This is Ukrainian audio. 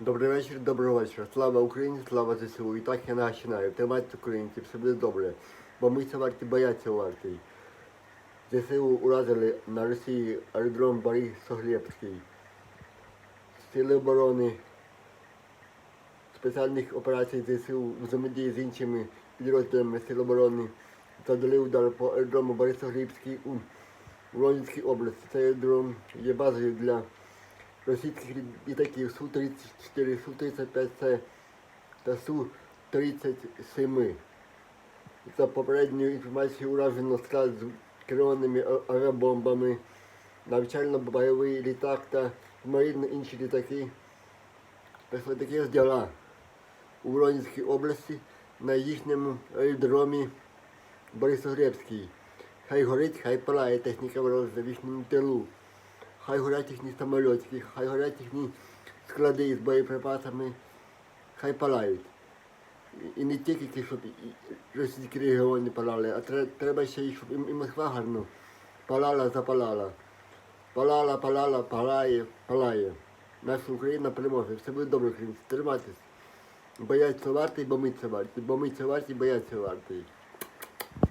Добрий вечір, доброго вечора. Слава Україні, слава ЗСУ. І так я починаю. Тримайтеся українці, все буде добре. Бо ми це варті бояться варті. ЗСУ уразили на Росії аеродром Борисоглебський. Сили оборони спеціальних операцій ЗСУ взаємодії з іншими підрозділами Сил оборони завдали удар по аеродрому Борисоглебський у Воронезькій області. Цей аеродром є базою для російських літаків Су-34, Су-35С та Су-37. За попередньою інформацією уражено склад з керованими авіабомбами, навчально-бойовий літак та ймовірно інші літаки. Після таких діла у Воронезькій області на їхньому аеродромі Борисоглебський. Хай горить, хай палає техніка ворожа в їхньому тилу. Хай горять їхні самольотики, хай горять їхні склади з боєприпасами, хай палають. І, і не тільки ті, щоб і- і російські регіони палали, а треба ще й, щоб і, і Москва гарно палала, запалала. Палала, палала, палає, палає. Наша Україна переможе. Все буде добре. Тримайтесь. Бояться вартий, бо ми це варті. Бо ми це варті, бояться вартий.